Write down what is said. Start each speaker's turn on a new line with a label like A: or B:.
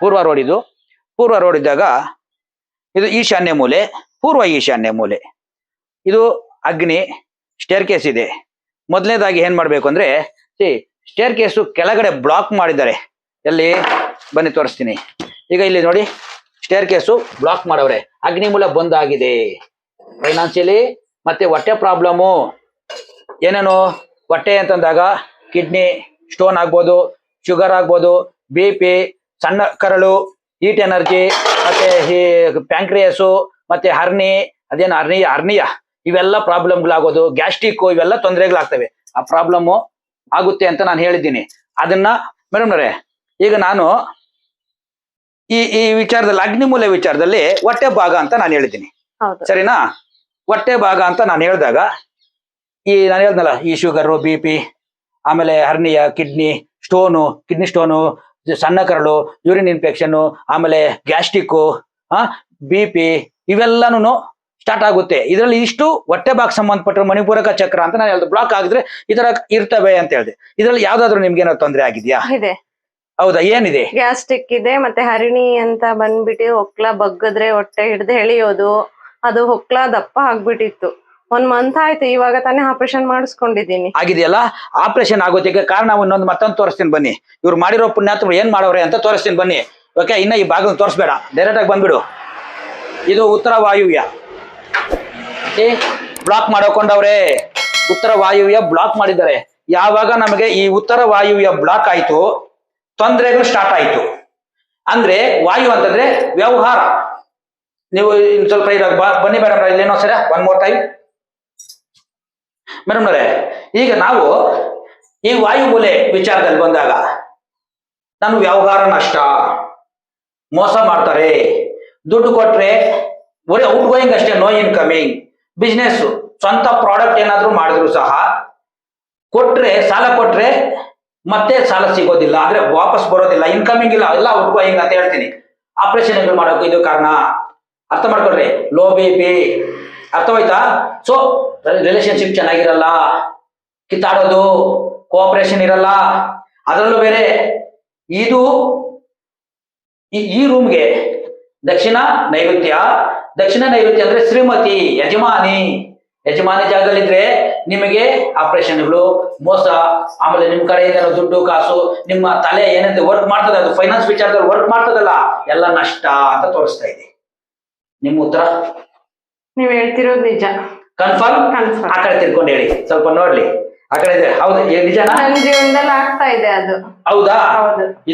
A: ಪೂರ್ವ ರೋಡ್ ಇದು. ಪೂರ್ವ ರೋಡ್ ಇದ್ದಾಗ ಇದು ಈಶಾನ್ಯ ಮೂಲೆ, ಪೂರ್ವ ಈಶಾನ್ಯ ಮೂಲೆ. ಇದು ಅಗ್ನಿ ಸ್ಟೇರ್ ಕೇಸ್ ಇದೆ. ಮೊದಲನೇದಾಗಿ ಏನ್ ಮಾಡ್ಬೇಕು ಅಂದ್ರೆ ಸ್ಟೇರ್ ಕೇಸು ಕೆಳಗಡೆ ಬ್ಲಾಕ್ ಮಾಡಿದ್ದಾರೆ. ಎಲ್ಲಿ? ಬನ್ನಿ ತೋರಿಸ್ತೀನಿ. ಈಗ ಇಲ್ಲಿ ನೋಡಿ ಸ್ಟೇರ್ ಕೇಸು ಬ್ಲಾಕ್ ಮಾಡವ್ರೆ. ಅಗ್ನಿ ಮೂಲ ಬಂದ್ ಆಗಿದೆ ಫೈನಾನ್ಸಿಯಲಿ ಮತ್ತೆ ಹೊಟ್ಟೆ ಪ್ರಾಬ್ಲಮ್ಮು ಏನೇನು? ಹೊಟ್ಟೆ ಅಂತಂದಾಗ ಕಿಡ್ನಿ ಸ್ಟೋನ್ ಆಗ್ಬೋದು ಶುಗರ್ ಆಗ್ಬೋದು ಬಿ ಪಿ ಸಣ್ಣ ಕರಳು ಹೀಟ್ ಎನರ್ಜಿ ಮತ್ತೆ ಈ ಪ್ಯಾಂಕ್ರಿಯಸು ಮತ್ತೆ ಹರ್ನಿ ಅದೇನು ಹರ್ನಿ ಹರ್ನಿಯ ಇವೆಲ್ಲ ಪ್ರಾಬ್ಲಮ್ಗಳಾಗೋದು ಗ್ಯಾಸ್ಟ್ರಿಕ್ ಇವೆಲ್ಲ ತೊಂದರೆಗಳಾಗ್ತವೆ. ಆ ಪ್ರಾಬ್ಲಮ್ ಆಗುತ್ತೆ ಅಂತ ನಾನು ಹೇಳಿದ್ದೀನಿ. ಅದನ್ನ ಮೇಡಮ್ನವ್ರೆ ಈಗ ನಾನು ಈ ಈ ವಿಚಾರದಲ್ಲಿ ಅಗ್ನಿಮೂಲ ವಿಚಾರದಲ್ಲಿ ಹೊಟ್ಟೆ ಭಾಗ ಅಂತ ನಾನು ಹೇಳಿದ್ದೀನಿ. ಸರಿನಾ? ಹೊಟ್ಟೆ ಭಾಗ ಅಂತ ನಾನು ಹೇಳಿದಾಗ ಈ ನಾನು ಹೇಳ್ದಲ್ಲ ಈ ಶುಗರು ಬಿ ಪಿ ಆಮೇಲೆ hernia kidney stone kidney stone ಸಣ್ಣ ಕರಳು ಯೂರಿನ್ ಇನ್ಫೆಕ್ಷನ್ ಆಮೇಲೆ ಗ್ಯಾಸ್ಟಿಕ್ ಬಿ ಪಿ ಇವೆಲ್ಲನೂ ಸ್ಟಾರ್ಟ್ ಆಗುತ್ತೆ. ಇದರಲ್ಲಿ ಇಷ್ಟು ಹೊಟ್ಟೆ ಬಾಕ್ ಸಂಬಂಧಪಟ್ಟ ಮಣಿಪೂರಕ ಚಕ್ರ ಅಂತ ನಾನು ಹೇಳ್ದೆ. ಬ್ಲಾಕ್ ಆಗಿದ್ರೆ ಈ ತರ ಇರ್ತವೆ ಅಂತ ಹೇಳಿದೆ. ಇದರಲ್ಲಿ ಯಾವ್ದಾದ್ರು ನಿಮ್ಗೆ ಏನೋ ತೊಂದರೆ ಆಗಿದ್ಯಾ?
B: ಇದೆ.
A: ಹೌದಾ ಏನಿದೆ?
B: ಗ್ಯಾಸ್ಟಿಕ್ ಇದೆ ಮತ್ತೆ ಹರಿಣಿ ಅಂತ ಬಂದ್ಬಿಟ್ಟು ಹೊಕ್ಲ ಬಗ್ಗದ್ರೆ ಹೊಟ್ಟೆ ಹಿಡ್ದು ಎಳಿಯೋದು ಅದು ಹೊಕ್ಲ ದಪ್ಪ ಆಗ್ಬಿಟ್ಟಿತ್ತು. ಒಂದ್ ಮಂತ್ ಆಯ್ತು, ಇವಾಗ ತಾನೇ ಆಪರೇಷನ್ ಮಾಡಿಸ್ಕೊಂಡಿದ್ದೀನಿ.
A: ಆಗಿದೆಯಲ್ಲ? ಆಪರೇಷನ್ ಆಗೋದಕ್ಕೆ ಕಾರಣ ಇನ್ನೊಂದು ಮತ್ತೊಂದು ತೋರಿಸ್ತೀನಿ ಬನ್ನಿ. ಇವ್ರು ಮಾಡಿರೋ ಪುಣ್ಯಾತ್ಮರು ಏನ್ ಮಾಡವ್ರೆ ಅಂತ ತೋರಿಸ್ತೀನಿ ಬನ್ನಿ. ಓಕೆ ಇನ್ನ ಈ ಭಾಗ ತೋರಿಸ್ಬೇಡ. ಡೈರೆಕ್ಟ್ ಆಗಿ ಬಂದ್ಬಿಡು. ಇದು ಉತ್ತರ ವಾಯುವ್ಯ. ಬ್ಲಾಕ್ ಮಾಡೋಕೊಂಡವ್ರೆ. ಉತ್ತರ ವಾಯುವ್ಯ ಬ್ಲಾಕ್ ಮಾಡಿದ್ದಾರೆ. ಯಾವಾಗ ನಮಗೆ ಈ ಉತ್ತರ ವಾಯುವ್ಯ ಬ್ಲಾಕ್ ಆಯ್ತು? ತೊಂದರೆಗಳು ಸ್ಟಾರ್ಟ್ ಆಯ್ತು. ಅಂದ್ರೆ ವಾಯು ಅಂತಂದ್ರೆ ವ್ಯವಹಾರ. ನೀವು ಸ್ವಲ್ಪ ಇರೋ ಬನ್ನಿ ಮೇಡಮ್ ಇಲ್ಲೇನೋ ಸರ? ಒನ್ ಮೋರ್ ಟೈಮ್ ಮೇಡಮ್ನವರೇ, ಈಗ ನಾವು ಈ ವಾಯುಮೂಲೆ ವಿಚಾರದಲ್ಲಿ ಬಂದಾಗ ನಾನು ವ್ಯವಹಾರ ನಷ್ಟ? ಮೋಸ ಮಾಡ್ತಾರೆ. ದುಡ್ಡು ಕೊಟ್ರೆ ಬರೀ ಔಟ್ ಗೋಯಿಂಗ್ ಅಷ್ಟೇ ನೋ ಇನ್ಕಮಿಂಗ್ ಬಿಸ್ನೆಸ್ ಸ್ವಂತ ಪ್ರಾಡಕ್ಟ್ ಏನಾದರೂ ಮಾಡಿದ್ರು ಸಹ ಕೊಟ್ರೆ, ಸಾಲ ಕೊಟ್ರೆ ಮತ್ತೆ ಸಾಲ ಸಿಗೋದಿಲ್ಲ. ಅಂದ್ರೆ ವಾಪಸ್ ಬರೋದಿಲ್ಲ. ಇನ್ಕಮಿಂಗ್ ಇಲ್ಲ, ಎಲ್ಲ ಔಟ್ ಗೋಯಿಂಗ್ ಅಂತ ಹೇಳ್ತೀನಿ. ಆಪರೇಷನ್ ಮಾಡೋಕೆ ಇದು ಕಾರಣ? ಅರ್ಥ ಮಾಡ್ಕೊಳ್ರಿ. ಲೋ ಬಿ ಪಿ ಅರ್ಥವಾಯ್ತಾ? ಸೊ ರಿಲೇಶನ್ಶಿಪ್ ಚೆನ್ನಾಗಿರಲ್ಲ, ಕಿತ್ತಾಡೋದು ಕೋಆಪರೇಷನ್ ಇರಲ್ಲ, ಅದರಲ್ಲೂ ಬೇರೆ ಇದು ಈ- ರೂಮ್ಗೆ ದಕ್ಷಿಣ ನೈಋತ್ಯ ದಕ್ಷಿಣ ನೈಋತ್ಯ ಅಂದ್ರೆ ಶ್ರೀಮತಿ, ಯಜಮಾನಿ. ಯಜಮಾನಿ ಜಾಗದಲ್ಲಿದ್ರೆ ನಿಮಗೆ ಆಪರೇಷನ್ಗಳು, ಮೋಸ, ಆಮೇಲೆ ನಿಮ್ ಕಡೆಯಿಂದ ದುಡ್ಡು, ಕಾಸು, ನಿಮ್ಮ ತಲೆ ಏನಂತ ವರ್ಕ್ ಮಾಡ್ತದೆ ಅದು ಫೈನಾನ್ಸ್ ವಿಚಾರದಲ್ಲಿ ವರ್ಕ್ ಮಾಡ್ತದಲ್ಲ, ಎಲ್ಲ ನಷ್ಟ ಅಂತ ತೋರಿಸ್ತಾ ಇದೆ. ನಿಮ್ಮ ಉತ್ತರ?
B: ನೀವ್ ಹೇಳ್ತಿರೋದು ನಿಜ.
A: ಕನ್ಫರ್ಮ್
B: ಕನ್ಫರ್ಮ್
A: ಆ ಕಡೆ ತಿರ್ಕೊಂಡು ಹೇಳಿ. ಸ್ವಲ್ಪ ನೋಡ್ಲಿ. ಆ ಕಡೆ ಇದೆ. ಹೌದು? ಏ ನಿಜನಾ?
B: ನನ್ ಜೀವನದಲ್ಲಿ ಆಗ್ತಾ ಇದೆ ಅದು.
A: ಹೌದಾ?
B: ಹೌದು.
A: ಇದು